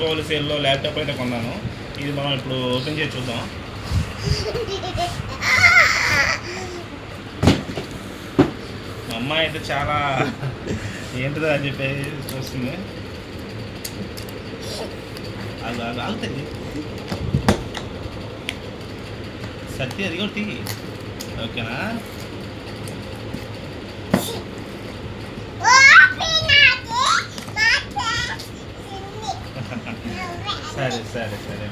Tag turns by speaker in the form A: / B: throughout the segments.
A: దీపావళి సేల్లో ల్యాప్టాప్ అయితే కొన్నాను. ఇది మనం ఇప్పుడు ఓపెన్ చేసి చూద్దాం. మా అమ్మాయి అయితే చాలా ఏంటిదో అని చెప్పేసి చూస్తుంది. అది అది ఆగుతుంది సత్య అది కూడా ఓకేనా? సరే సరే సరే.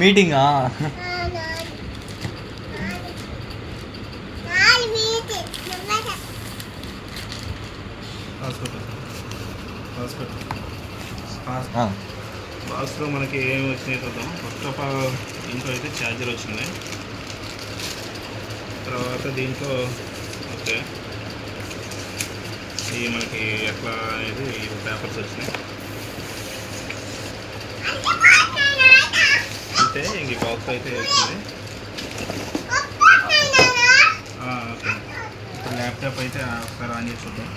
B: మీటింగా?
A: బాక్స్లో మనకి ఏమి వచ్చినాయి చూద్దాం. ఫస్ట్ ఆఫ్ ఆల్ దీంట్లో అయితే ఛార్జర్ వచ్చింది. తర్వాత దీంట్లో ఓకే ఇవి మనకి ఎట్లా అనేది పేపర్స్ వచ్చినాయి అంతే ఇంక బాక్స్ అయితే వచ్చింది ఆ, ఓకే ఇప్పుడు ల్యాప్టాప్ అయితే ఒకసారి ఆన్ చేసి చూద్దాం